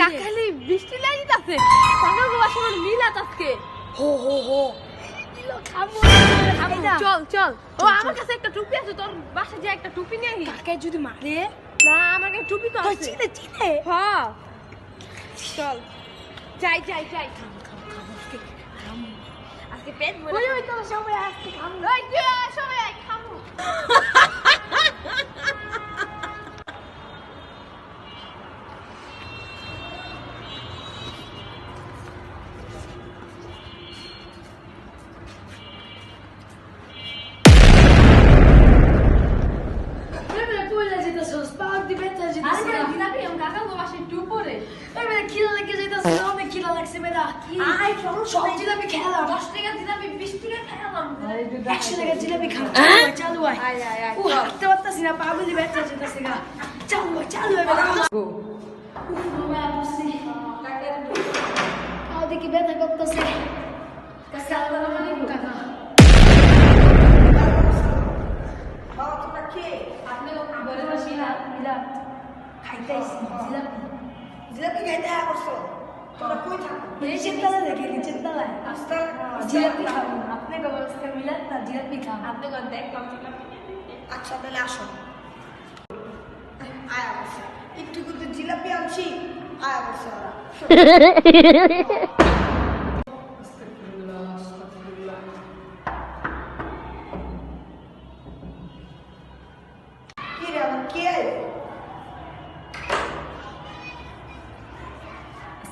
কাকালি বৃষ্টি লাগিতাছে পাগল বাবা সমান মিলাত আজকে। হো হো হো। চল চল। ও আমার কাছে একটা টুপি আছে তোর বাসা যে একটা টুপি নিয়ে আহি কাকে যদি মারে? না আমার কাছে টুপি তো তো আছে। চিনে চিনে? হ্যাঁ চল। যাই যাই যাই। আজকে পেট ভরে ওই তোর সবাই আজকে খাব। ওই সবাই আয়, আয়, সব জিলাপি খেলাম। দশ টাকা জিলাপি বিশ টাকা খাইলাম একশো টাকা জিলাপি খাও। চালু আয় আয়, আয়, আয়, ও হাঁটতে পারতাছি না পা ব্যথা যেতেছে গা। চালু আয় চালু আয় বেটা উফ, বাবা, বুঝছি। পাও দেখি ব্যথা করতেছে কাকা খাইতেছি জিলাপি। জিলাপি খাইতে আসছো তোমরা কই থাকো নিচের তলায় দেখি নিচের তলায় আস্তে জিলাপি খাব আপনি ব্যবস্থা মিলাদ না জিলাপি খাব আপনি কত জিলাপি আচ্ছা তাহলে আসো আয়া বসে একটু কিন্তু জিলাপি আনছি আয়া বসে ওরা কি রে আমার কে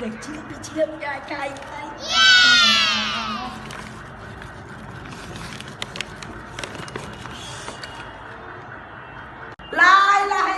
দেখ জিলাপি জিলাপি খাই খাই খাই লাই লাই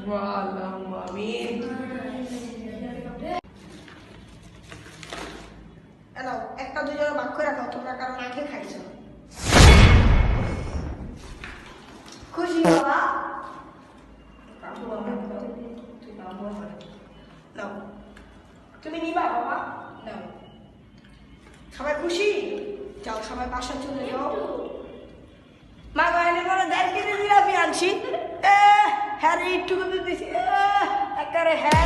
اللهم آمين এ নাও, একটা দুজনে ভাগ করে রাখো তোমরা কারণ আগে খাইছো খুশি বাবা নাও। তুমি নিবা বাবা নাও সবাই খুশি যাও সবাই বাসা চলে যাও মা গাইলে করে দেড় কেজি জিলাপি আনছি এ হ্যাঁ রে একটু করে দিছি এ, একেবারে হ্যাঁ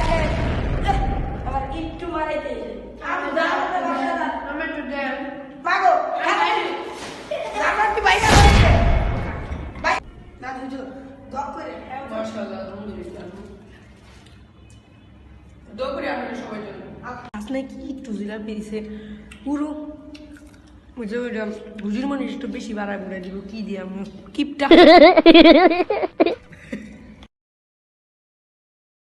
আবার একটু মারাই দিয়েছে মাগো আমার কি বাইরে আছে না বুঝো দক করে। মাশাআল্লাহ আলহামদুলিল্লাহ। দোয়া করি আপনাদের সবার জন্য আসলে কি একটু জিলাপি দিছে পুরো বুঝে ওইটা ভুজির মানুষ একটু বেশি বাড়া করে দিব কি দিয়ে আমি কিপটা?